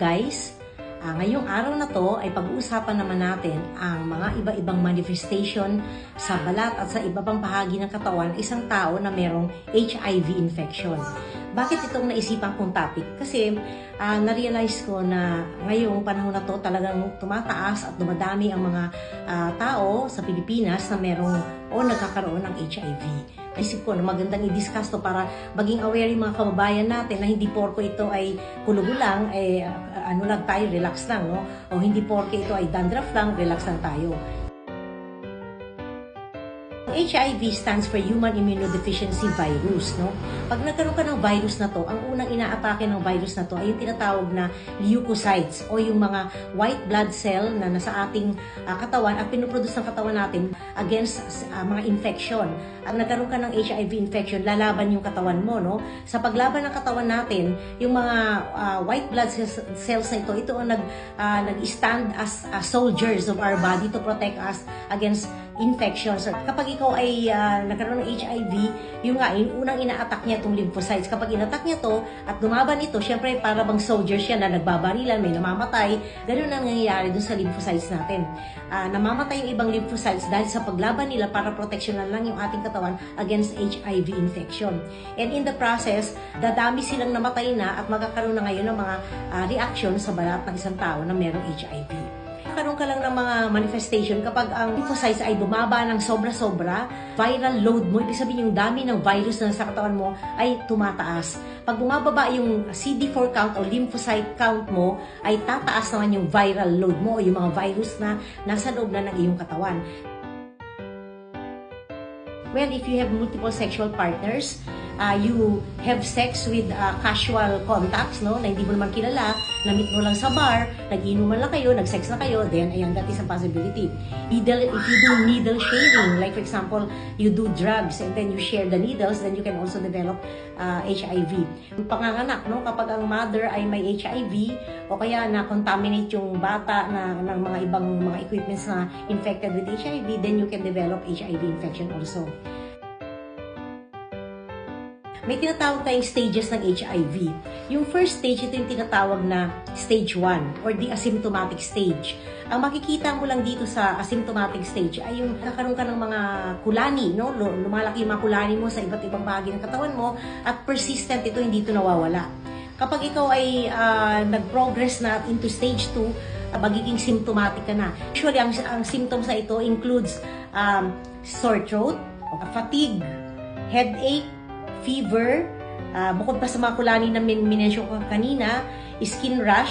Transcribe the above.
guys? Ah, ngayong araw na to ay pag-uusapan naman natin ang mga iba-ibang manifestation sa balat at sa iba pang bahagi ng katawan isang tao na merong HIV infection. Bakit itong naisipan kong topic? Kasi ah, na-realize ko na ngayong panahon na to talagang tumataas at dumadami ang mga ah, tao sa Pilipinas na merong o nagkakaroon ng HIV. Isip ko na magandang i-discuss to para maging aware yung mga kababayan natin na hindi porko ito ay kulugo lang, eh, ah, ano lang tayo, relax lang, no? O hindi porke ito ay dandruff lang, relax lang tayo. HIV stands for Human Immunodeficiency Virus, no? Pag nagkaroon ka ng virus na to, ang unang inaatake ng virus na to ay yung tinatawag na leukocytes o yung mga white blood cell na nasa ating ah, katawan at pinuproduce ng katawan natin against ah, mga infection. Ang nagkaroon ka ng HIV infection, lalaban yung katawan mo, no? Sa paglaban ng katawan natin, yung mga ah, white blood cells, cells na ito, ito ang nag, ah, nag-stand as ah, soldiers of our body to protect us against infections. Kapag ikaw ay ah, nagkaroon ng HIV, yung nga, yung unang ina-attack niya itong lymphocytes. Kapag in-attack niya to at lumaban ito, syempre para bang soldier siya na nagbabarilan, may namamatay. Ganun ang nangyayari dun sa lymphocytes natin. Ah, namamatay yung ibang lymphocytes dahil sa paglaban nila para proteksyonan lang yung ating katawan against HIV infection. And in the process, dadami silang namatay na at magkakaroon na ngayon ng mga ah, reaction sa balat ng isang tao na merong HIV. Magkakaroon ka lang ng mga manifestation kapag ang lymphocytes ay bumaba ng sobra-sobra, viral load mo, ibig sabihin yung dami ng virus na sa katawan mo ay tumataas. Pag bumababa yung CD4 count o lymphocyte count mo, ay tataas naman yung viral load mo o yung mga virus na nasa loob na ng iyong katawan. Well, if you have multiple sexual partners, uh, you have sex with uh, casual contacts, no, na hindi mo naman kilala, na-meet mo lang sa bar, nag-inuman lang kayo, nag-sex na kayo, then ayan, that is a possibility. Needle, if you do needle sharing, like for example, you do drugs and then you share the needles, then you can also develop uh, HIV. Yung panganganak, no, kapag ang mother ay may HIV, o kaya na-contaminate yung bata na, ng mga ibang mga equipments na infected with HIV, then you can develop HIV infection also. May tinatawag tayong stages ng HIV. Yung first stage, ito yung tinatawag na stage 1 or the asymptomatic stage. Ang makikita mo lang dito sa asymptomatic stage ay yung nakaroon ka ng mga kulani, no? Lumalaki yung mga kulani mo sa iba't ibang bahagi ng katawan mo at persistent ito, hindi ito nawawala. Kapag ikaw ay uh, nag-progress na into stage 2, magiging symptomatic ka na. Usually, ang, ang symptoms na ito includes um, sore throat, fatigue, headache, fever, uh, bukod pa sa mga kulani na min minensyon ko kanina, skin rash,